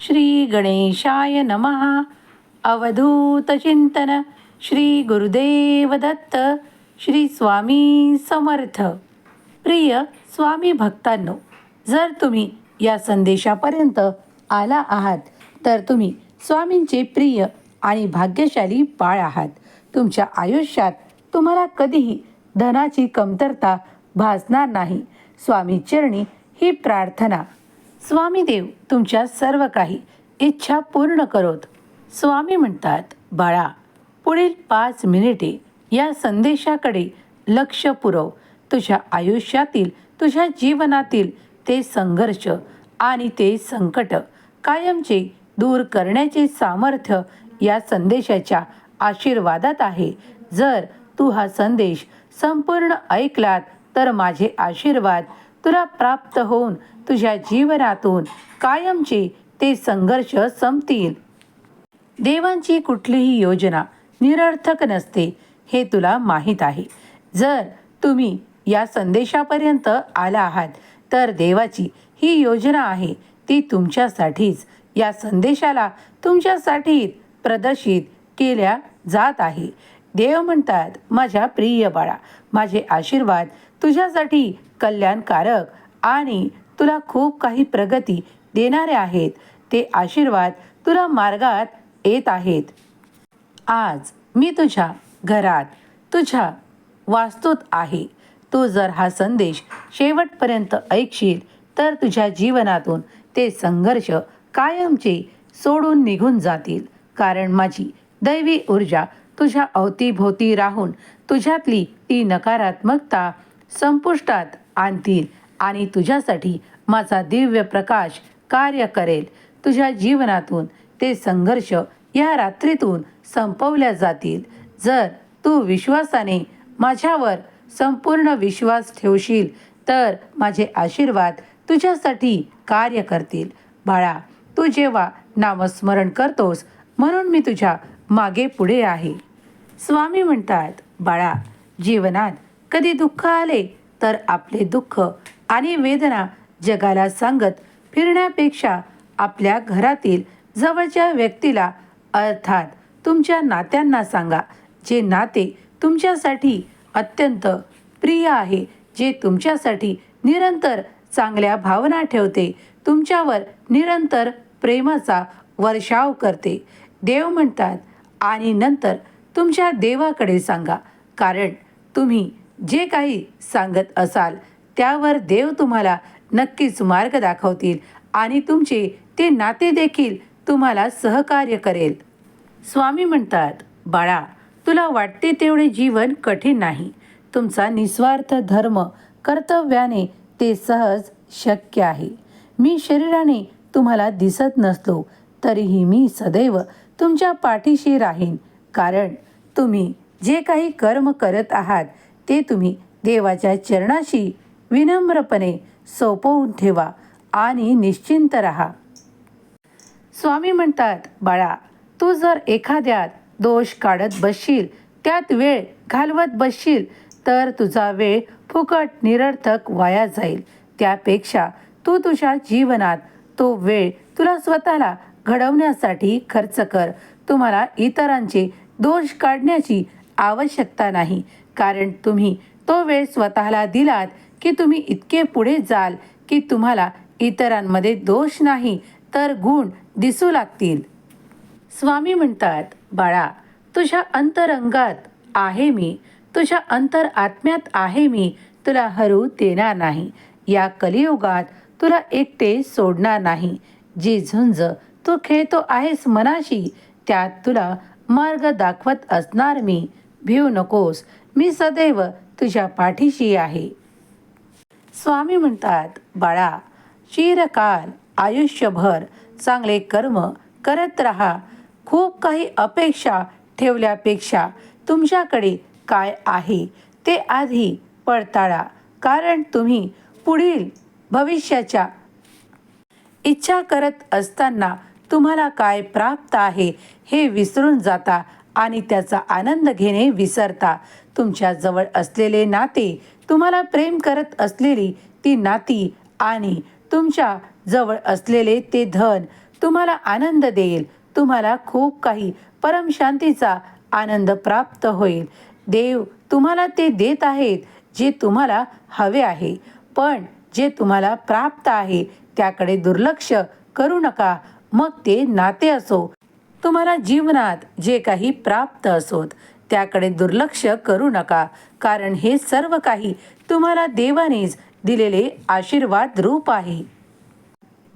श्री गणेशाय नमः. अवधूत चिंतन. श्री गुरुदेव दत्त. श्री स्वामी समर्थ. प्रिय स्वामी भक्तांनो जर तुम्ही या संदेशापर्यंत आला आहात तर तुम्ही स्वामींचे प्रिय आणि भाग्यशाली बाळ आहात. तुमच्या आयुष्यात तुम्हाला कधीही धनाची कमतरता भासणार नाही. स्वामी चरणी ही प्रार्थना स्वामी देव तुमच्या सर्व काही इच्छा पूर्ण करोत. स्वामी म्हणतात बाळा पुढील पाच मिनिटे या संदेशाकडे लक्ष पुरव. तुझ्या आयुष्यातील तुझ्या जीवनातील ते संघर्ष आणि ते संकट कायमचे दूर करण्याचे सामर्थ्य या संदेशाच्या आशीर्वादात आहे. जर तू हा संदेश संपूर्ण ऐकलात तर माझे आशीर्वाद तुला प्राप्त होऊन तुझ्या जीवनातून कायमचे ते संघर्ष संपतील. देवांची कुठलीही योजना निरर्थक नसते हे तुला माहीत आहे. जर तुम्ही या संदेशापर्यंत आला आहात तर देवाची ही योजना आहे ती तुमच्यासाठीच. या संदेशाला तुमच्यासाठी प्रदर्शित केल्या जात आहे. देव म्हणतात माझ्या प्रिय बाळा माझे आशीर्वाद तुझ्यासाठी कल्याणकारक आणि तुला खूप काही प्रगती देणारे आहेत. ते आशीर्वाद तुला मार्गात येत आहेत. आज मी तुझ्या घरात तुझ्या वास्तूत आहे. तू जर हा संदेश शेवटपर्यंत ऐकशील तर तुझ्या जीवनातून ते संघर्ष कायमचे सोडून निघून जातील. कारण माझी दैवी ऊर्जा तुझ्या अवतीभोवती राहून तुझ्यातली ती नकारात्मकता संपुष्टात आणतील. आणि तुझ्यासाठी माझा दिव्य प्रकाश कार्य करेल. तुझ्या जीवनातून ते संघर्ष या रात्रीतून संपवल्या जातील. जर तू विश्वासाने माझ्यावर संपूर्ण विश्वास ठेवशील तर माझे आशीर्वाद तुझ्यासाठी कार्य करतील. बाळा तू जेव्हा नामस्मरण करतोस म्हणून मी तुझ्या मागे पुढे आहे. स्वामी म्हणतात बाळा जीवनात कधी दुःख आले तर आपले दुःख आणि वेदना जगाला सांगत फिरण्यापेक्षा आपल्या घरातील जवळच्या व्यक्तीला अर्थात तुमच्या नात्यांना सांगा जे नाते तुमच्यासाठी अत्यंत प्रिय आहे जे तुमच्यासाठी निरंतर चांगल्या भावना ठेवते तुमच्यावर निरंतर प्रेमाचा वर्षाव करते. देव म्हणतात आणि नंतर तुमच्या देवाकडे सांगा कारण तुम्ही जे काही सांगत असाल त्यावर देव तुम्हाला नक्कीच मार्ग दाखवतील आणि तुमचे ते नाते देखील तुम्हाला सहकार्य करेल. स्वामी म्हणतात बाळा तुला वाटते तेवढे जीवन कठीण नाही. तुमचा निस्वार्थ धर्म कर्तव्याने ते सहज शक्य आहे. मी शरीराने तुम्हाला दिसत नसलो तरीही मी सदैव तुमच्या पाठीशी राहीन. कारण तुम्ही जे काही कर्म करत आहात ते तुम्ही देवाच्या चरणाशी विनम्रपणे सोपवून ठेवा आणि निश्चिंत राहा. स्वामी म्हणतात बाळा तू जर एखाद्यात दोष काढत बसशील त्यात वेळ घालवत बसशील तर तुझा वेळ फुकट निरर्थक वाया जाईल. त्यापेक्षा तू तुझ्या जीवनात तो वेळ तुला स्वतःला घडवण्यासाठी खर्च कर. तुम्हाला इतरांचे दोष काढण्याची आवश्यकता नाही. कारण तुम्ही तो वेळ स्वतःला दिलात की तुम्ही इतके पुढे जाल की तुम्हाला इतरांमध्ये दोष नाही तर गुण दिसू लागतील. स्वामी म्हणतात बाळा तुझ्या अंतरंगात आहे मी तुझ्या अंतर आत्म्यात आहे मी तुला हरू देणार नाही. या कलियुगात तुला एकटे सोडणार नाही. जी झुंज तू खेळतो आहेस मनाशी त्यात तुला मार्ग दाखवत असणार मी. भिऊ नकोस मी सदैव तुझ्या पाठीशी आहे. स्वामी म्हणतात बाळा चिरकाल आयुष्यभर चांगले कर्म करत राहा. खूप काही अपेक्षा ठेवल्यापेक्षा तुमच्याकडे काय आहे ते आधी पडताळा. कारण तुम्ही पुढील भविष्याच्या इच्छा करत असताना तुम्हाला काय प्राप्त आहे हे विसरून जाता आणि त्याचा आनंद घेणे विसरता. तुमच्याजवळ असलेले नाते तुम्हाला प्रेम करत असलेली ती नाती आणि तुमच्या जवळ असलेले ते धन तुम्हाला आनंद देईल. तुम्हाला खूप काही परमशांतीचा आनंद प्राप्त होईल. देव तुम्हाला ते देत आहेत जे तुम्हाला हवे आहे. पण जे तुम्हाला प्राप्त आहे त्याकडे दुर्लक्ष करू नका. मग ते नाते असो. तुम्हाला जीवनात जे काही प्राप्त असोत त्याकडे दुर्लक्ष करू नका. कारण हे सर्व काही तुम्हाला देवानेच दिलेले आशीर्वाद रूप आहे.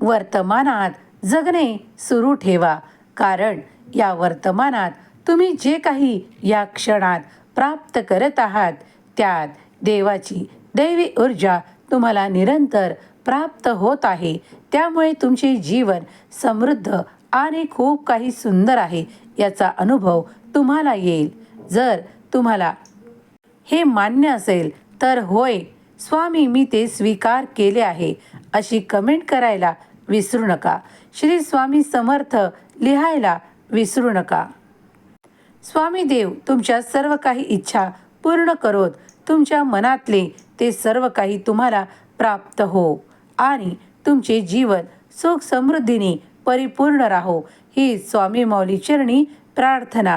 वर्तमानात जगणे सुरू ठेवा. कारण या वर्तमानात तुम्ही जे काही या क्षणात प्राप्त करत आहात त्यात देवाची दैवी ऊर्जा तुम्हाला निरंतर प्राप्त होत आहे. त्यामुळे तुमचे जीवन समृद्ध आणि खूप काही सुंदर आहे. याचा अनुभव तुम्हाला येईल. जर तुम्हाला हे मान्य असेल तर होय स्वामी मी ते स्वीकार केले आहे. अशी कमेंट करायला विसरू नका. श्री स्वामी समर्थ लिहायला विसरू नका. स्वामी देव तुमच्या सर्व काही इच्छा पूर्ण करोत. तुमच्या मनातले ते सर्व काही तुम्हाला प्राप्त हो. आणि तुमचे जीवन सुख समृद्धीने परिपूर्ण राहो. ही स्वामी मौली चरणी प्रार्थना.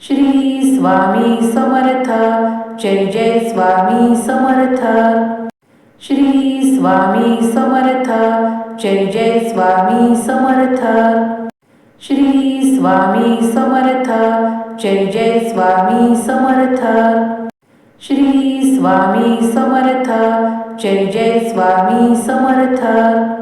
श्री स्वामी समर्थ. जय जय स्वामी समर्थ. श्री स्वामी समर्थ. जय जय स्वामी समर्थ. श्री स्वामी समर्थ. जय जय स्वामी समर्थ. श्री स्वामी समर्थ. जय जय स्वामी समर्थ.